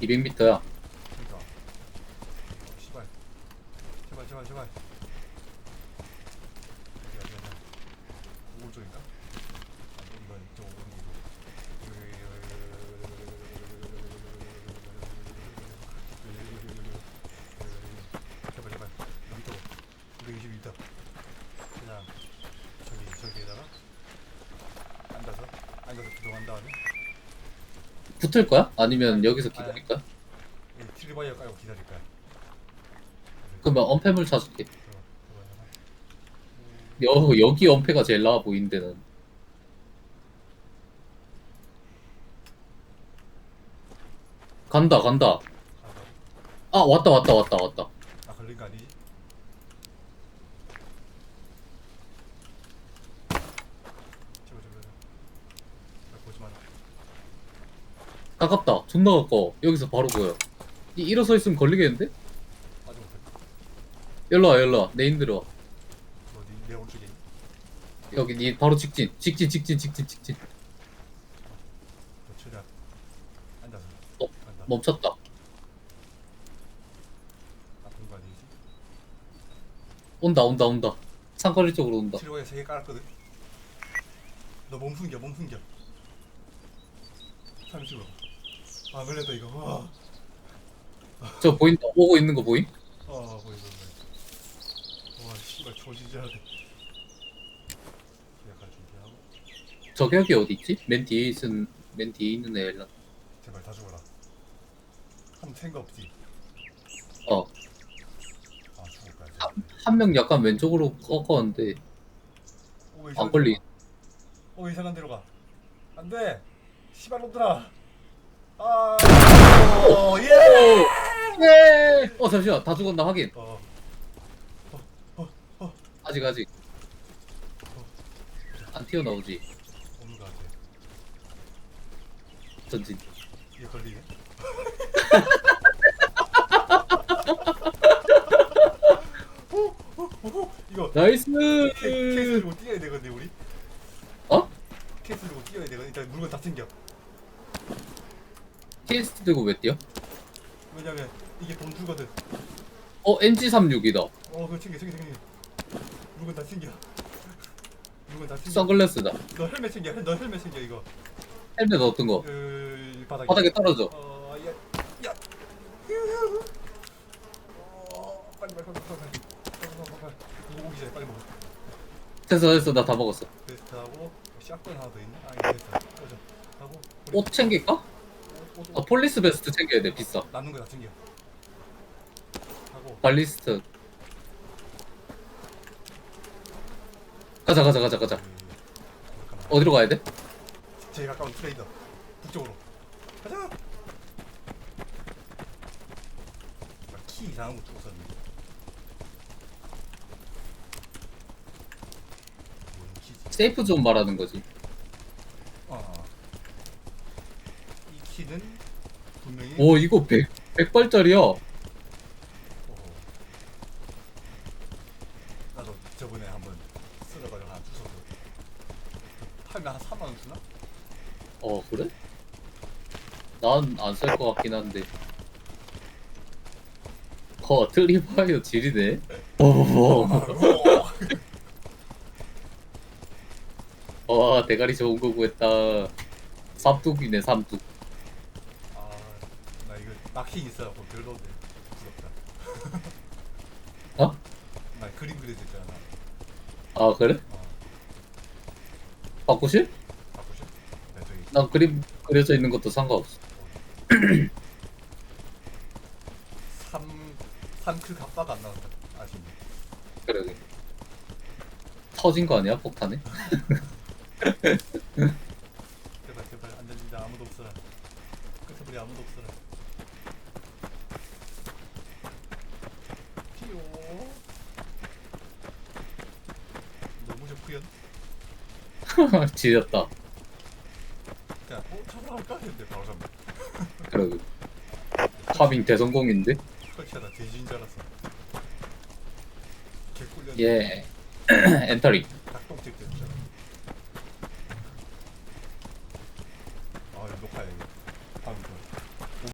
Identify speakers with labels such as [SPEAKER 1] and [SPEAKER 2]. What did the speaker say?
[SPEAKER 1] 200m야.
[SPEAKER 2] 그러니까. 제발 제발 제발. 어디야. 오른쪽인가? 아, 이건 이쪽 오른쪽. 제발 제발. 밑으로. 220m. 그냥 저기 저기에다가 앉아서 앉아서 구동한 다음에
[SPEAKER 1] 붙을 거야? 아니면 여기서 기다릴 거야?
[SPEAKER 2] 이 트리바이어 깔고 기다릴 거야.
[SPEAKER 1] 그러면 엄폐물.
[SPEAKER 2] 들어, 들어야 되나?
[SPEAKER 1] 여, 여기 엄폐가 제일 나아 보이는데 는 간다 간다. 아 왔다 왔다 왔다 왔다.
[SPEAKER 2] 아 걸린 거 아니지? 제발 제발 제발 보지 마라
[SPEAKER 1] 가깝다. 존나 가까워. 여기서 바로 보여. 이 일어서 있으면 걸리겠는데? 일로 와 일로 와. 내 힘들어.
[SPEAKER 2] 있니?
[SPEAKER 1] 여기 니 바로 직진. 직진 직진 직진 직진. 어, 멈췄다. 온다 온다 온다. 상거리 쪽으로 온다.
[SPEAKER 2] 트리바이어 세개 깔았거든 너 몸 숨겨 몸 숨겨 잠시만 아 놀랬다 이거 와.
[SPEAKER 1] 저 보인다. 오고 있는 거 보임?
[SPEAKER 2] 어 보이 보이 보이 와 씨발 조지지 않네 약간 준비하고
[SPEAKER 1] 저격이 어디 있지? 맨 뒤에 있은 맨 뒤에 있는 애라.
[SPEAKER 2] 제발 다 죽어라 한 생각 없지?
[SPEAKER 1] 어.
[SPEAKER 2] 아 죽을 거야
[SPEAKER 1] 한명 약간 왼쪽으로 꺾었는데
[SPEAKER 2] 오,
[SPEAKER 1] 안 걸리.
[SPEAKER 2] 오 이상한 데로 가 안돼 씨발 놈들아 아 오, 예!
[SPEAKER 1] 예! 어 잠시만 다 죽었나 확인.
[SPEAKER 2] 어
[SPEAKER 1] 아직 아직. 안 튀어나오지.
[SPEAKER 2] 없는 거 같아
[SPEAKER 1] 전진.
[SPEAKER 2] 이게 걸리네 오, 오, 오, 이거
[SPEAKER 1] 나이스.
[SPEAKER 2] 케- 케이스 들고 뛰어야 되거든 우리
[SPEAKER 1] 어?
[SPEAKER 2] 케이스 들고 뛰어야 되거든 일단 물건 다 챙겨
[SPEAKER 1] TST 들고 왜 뛰어?
[SPEAKER 2] 왜냐면 이게 돈 주거든.
[SPEAKER 1] 어 NG36이다
[SPEAKER 2] 어, 그거 챙겨, 챙겨, 챙겨. 물건 다 챙겨. 물건 다 챙겨.
[SPEAKER 1] 선글라스다
[SPEAKER 2] 너 헬멧 챙겨, 너 헬멧 챙겨 이거.
[SPEAKER 1] 헬멧 어떤 거
[SPEAKER 2] 그 바닥에.
[SPEAKER 1] 바닥에 떨어져
[SPEAKER 2] 어, 야, 야. 휴휴. 어, 빨리 빨리 빨리 빨리. 오기 전에 빨리 먹어.
[SPEAKER 1] 됐어 됐어 나 다 먹었어
[SPEAKER 2] 네, 그래서 하고 샷건 하나 더 있나? 아, 이거 됐다. 꺼져. 하고.
[SPEAKER 1] 옷 챙길까?
[SPEAKER 2] 옷.
[SPEAKER 1] 폴리스 베스트 챙겨야 돼 비싸.
[SPEAKER 2] 남는 거 다 챙겨. 하고
[SPEAKER 1] 발리스트. 가자 가자 가자 가자.
[SPEAKER 2] 그, 잠깐만.
[SPEAKER 1] 어디로 가야 돼?
[SPEAKER 2] 제일 가까운 트레이더 북쪽으로. 가자. 아, 키 이상한 거. 뭔 키지?
[SPEAKER 1] 세이프 존 말하는 거지.
[SPEAKER 2] 어. 이 키는 분명히
[SPEAKER 1] 오 이거 100 100발짜리야.
[SPEAKER 2] 어. 나도 저번에 한번 쓸어가지고 하나 주워서 팔면 한 3만 원 주나?
[SPEAKER 1] 어 그래? 난안쓸것 같긴 한데. 어 트리파이어 질이네. 어. 와 대가리 좋은 거 구했다. 삼뚝이네 삼뚝.
[SPEAKER 2] 아, 나 이거 마킹 있어갖고 별로인데 부럽다.
[SPEAKER 1] 어?
[SPEAKER 2] 나 그림 그려져 있잖아.
[SPEAKER 1] 아 그래?
[SPEAKER 2] 어,
[SPEAKER 1] 바꾸실?
[SPEAKER 2] 바꾸실? 네, 저기
[SPEAKER 1] 난 그림 그려져 있는 것도 상관없어.
[SPEAKER 2] 3, 3크 갑바가 안 나온다. 아쉽네.
[SPEAKER 1] 그러게. 터진 거 아니야 폭탄에?
[SPEAKER 2] 제발 제발 안전지대 아무도 없어라. 끝에불이 아무도 없어라. 피요. 너무 좋구연.
[SPEAKER 1] 지렸다.
[SPEAKER 2] 그냥 어 갈까 했는데 바로 잡네.
[SPEAKER 1] 그러게. 파밍 대성공인데?
[SPEAKER 2] 설치하다 돼지인 줄 알았어. 개꿀려.
[SPEAKER 1] 예. 엔터링.
[SPEAKER 2] 닭똥집 때.